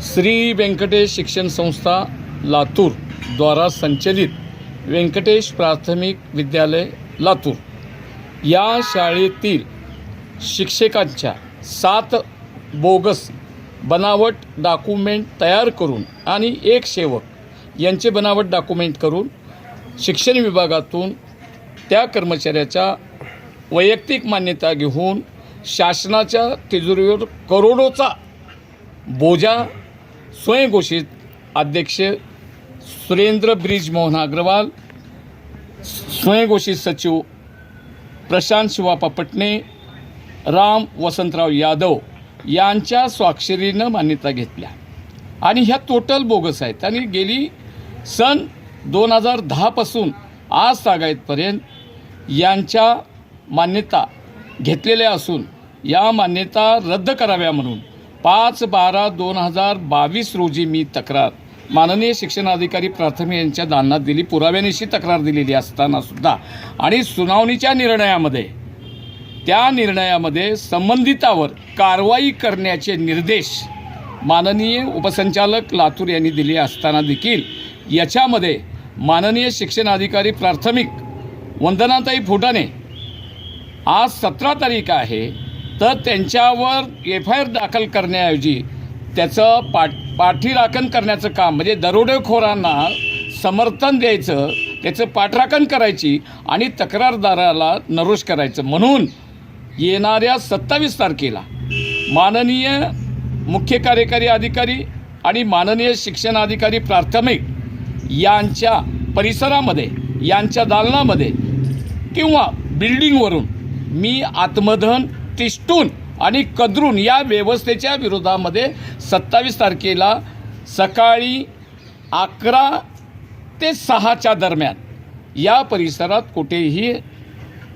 श्री व्यंकटेश शिक्षण संस्था लातूर द्वारा संचलित व्यंकटेश प्राथमिक विद्यालय लातूर. या शाळेतील शिक्षकांच्या सात बोगस बनावट डॉक्युमेंट तयार करून आणि एक सेवक यांचे बनावट डॉक्युमेंट करून शिक्षण विभागातून त्या कर्मचाऱ्याच्या वैयक्तिक मान्यता घेऊन शासनाच्या तिजोरीवर करोडोचा बोजा स्वयंघोषित अध्यक्ष सुरेंद्र ब्रिज मोहन अग्रवाल स्वयंघोषित सचिव प्रशांत शिवापा पटणे राम वसंतराव यादव यांच्या स्वाक्षरीनं मान्यता घेतल्या. आणि ह्या टोटल बोगस आहेत. आणि गेली सन दोन हजार दहापासून आज तागायतपर्यंत यांच्या मान्यता घेतलेल्या असून या मान्यता रद्द कराव्या म्हणून पाच बारा दोन हजार बावीस रोजी मी तक्रार माननीय शिक्षणाधिकारी प्राथमिक यांच्या दालनात दिली. पुराव्यानिशी तक्रार दिलेली असताना सुद्धा आणि सुनावणीच्या निर्णयामध्ये त्या निर्णयामध्ये संबंधितावर कारवाई करण्याचे निर्देश माननीय उपसंचालक लातूर यांनी दिले असताना देखील याच्यामध्ये माननीय शिक्षणाधिकारी प्राथमिक वंदनाताई फुटाणे आज सतरा तारीख आहे. तर त्यांच्यावर एफ आय आर दाखल करण्याऐवजी त्याचं पाठ पाठीराखण करण्याचं काम म्हणजे दरोडेखोरांना समर्थन द्यायचं त्याचं पाठराखण करायची आणि तक्रारदाराला नरोश करायचं. म्हणून येणाऱ्या सत्तावीस तारखेला माननीय मुख्य कार्यकारी अधिकारी आणि माननीय शिक्षणाधिकारी प्राथमिक यांच्या परिसरामध्ये यांच्या दालनामध्ये किंवा बिल्डिंगवरून मी आत्मधन टिस्टून आणि कदरून या व्यवस्थेच्या विरोधामध्ये सत्तावीस तारखेला सकाळी अकरा ते सहाच्या दरम्यान या परिसरात कुठेही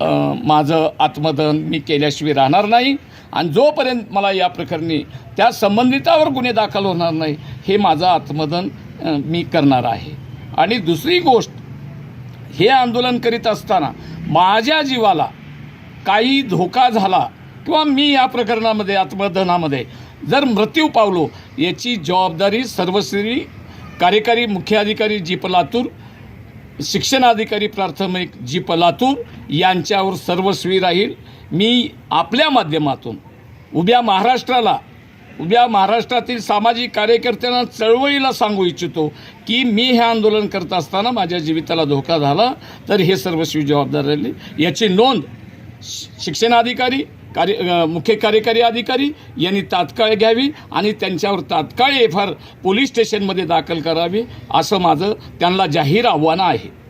माझं आत्मदहन मी केल्याशिवाय राहणार नाही. आणि जोपर्यंत मला या प्रकरणी त्या संबंधितावर गुन्हे दाखल होणार नाही हे माझं आत्मदहन मी करणार आहे. आणि दुसरी गोष्ट हे आंदोलन करीत असताना माझ्या जीवाला काही धोका झाला किंवा मी या प्रकरणामध्ये आत्मदनामध्ये जर मृत्यू पावलो याची जबाबदारी सर्वश्री कार्यकारी मुख्य अधिकारी जी पलातूर शिक्षणाधिकारी प्राथमिक जी पलातूर यांच्यावर सर्वस्वी राहील. मी आपल्या माध्यमातून उभ्या महाराष्ट्राला उभ्या महाराष्ट्रातील सामाजिक कार्यकर्त्यांना चळवळीला सांगू इच्छितो की मी हे आंदोलन करत असताना माझ्या जीविताला धोका झाला तर हे सर्वस्वी जबाबदार राहिली. याची नोंद शिक्षणाधिकारी कार्य मुख्य कार्यकारी अधिकारी यांनी तात्काळ घ्यावी आणि त्यांच्यावर तात्काळ एफ आर पोलीस स्टेशनमध्ये दाखल करावी असं माझं त्यांना जाहीर आव्हान आहे.